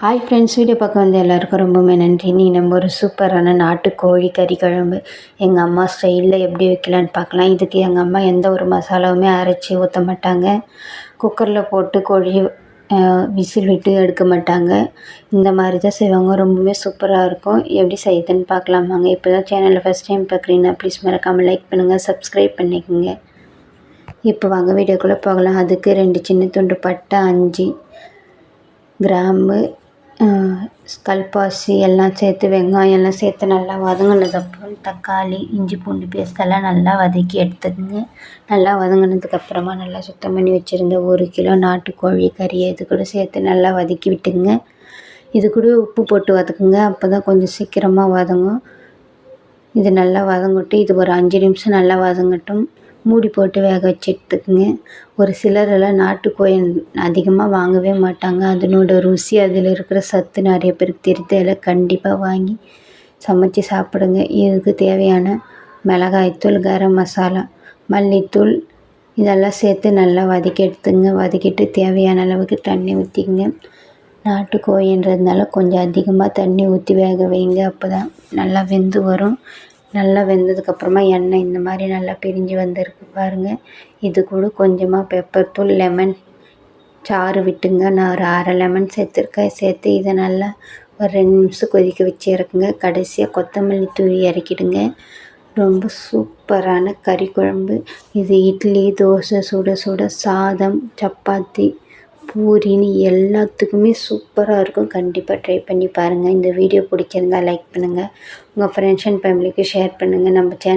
Hi friends video பார்க்க வந்து எல்லாருக்கும் ரொம்பவுமே நன்றி. நீ நம்ம ஒரு சூப்பரான நாட்டு கோழி கறி குழம்பு எங்கள் அம்மா ஸ்டைலில் எப்படி வைக்கலான்னு பார்க்கலாம். இதுக்கு எங்கள் அம்மா எந்த ஒரு மசாலாவுமே அரைச்சி ஊற்ற மாட்டாங்க. குக்கரில் போட்டு கோழி விசில் விட்டு எடுக்க மாட்டாங்க. இந்த மாதிரி தான் செய்வாங்க. ரொம்பவுமே சூப்பராக இருக்கும். எப்படி செய்யுதுன்னு பார்க்கலாமாங்க இப்போ தான் சேனலில் ஃபஸ்ட் டைம் பார்க்குறீங்கன்னா ப்ளீஸ் மறக்காமல் லைக் பண்ணுங்கள் சப்ஸ்கிரைப் பண்ணிக்கோங்க. இப்போ வாங்க வீடியோக்குள்ளே போகலாம். அதுக்கு ரெண்டு சின்ன துண்டு பட்டை அஞ்சு கிராம்பு கல்பாசி எல்லாம் சேர்த்து வெங்காயம் எல்லாம் சேர்த்து நல்லா வதங்கினதுக்கப்புறம் தக்காளி இஞ்சி பூண்டு பேஸ்ட் எல்லாம் நல்லா வதக்கி எடுத்துக்கங்க. நல்லா வதங்கினதுக்கப்புறமா நல்லா சுத்தம் பண்ணி வச்சுருந்த ஒரு கிலோ நாட்டுக்கோழி கறியை இது கூட சேர்த்து நல்லா வதக்கி விட்டுங்க இது கூட உப்பு போட்டு வதக்குங்க. அப்போ தான் கொஞ்சம் சீக்கிரமாக வதங்கும். இது நல்லா வதங்கட்டும். இது ஒரு அஞ்சு நிமிஷம் நல்லா வதங்கட்டும். மூடி போட்டு வேக வச்சு ஒரு சிலரெல்லாம் நாட்டுக்கோழி அதிகமாக வாங்கவே மாட்டாங்க. அதனோட ருசி அதில் இருக்கிற சத்து நிறைய பேருக்கு தெரியுது. அதில் கண்டிப்பாக வாங்கி சமைச்சி சாப்பிடுங்க. இதுக்கு தேவையான மிளகாய்த்தூள் கரம் மசாலா மல்லித்தூள் இதெல்லாம் சேர்த்து நல்லா வதக்கி எடுத்துங்க. வதக்கிட்டு தேவையான அளவுக்கு தண்ணி ஊற்றிக்கங்க நாட்டுக்கோழின்றதுனால கொஞ்சம் அதிகமாக தண்ணி ஊற்றி வேக வைங்க. அப்போ தான் நல்லா வெந்து வரும். நல்லா வெந்ததுக்கப்புறமா எண்ணெய் இந்த மாதிரி நல்லா பிரிஞ்சு வந்திருக்கு பாருங்கள் இது கூட கொஞ்சமாக பெப்பர் தூள் லெமன் சாறு விட்டுங்க. நான் ஒரு அரை லெமன் சேர்த்துருக்கேன். சேர்த்து இதை நல்லா ஒரு ரெண்டு நிமிஷம் கொதிக்க வச்சு இறக்குங்க. கடைசியாக கொத்தமல்லி தூவி இறக்கிடுங்க. ரொம்ப சூப்பரான கறி குழம்பு. இது இட்லி தோசை சுட சுட சாதம் சப்பாத்தி. பூரின்னு எல்லாத்துக்குமே சூப்பராக இருக்கும். கண்டிப்பாக ட்ரை பண்ணி பாருங்கள் இந்த வீடியோ பிடிச்சிருந்தா லைக் பண்ணுங்கள் உங்கள் ஃப்ரெண்ட்ஸ் அண்ட் ஃபேமிலிக்கு ஷேர் பண்ணுங்கள் நம்ம சேனல்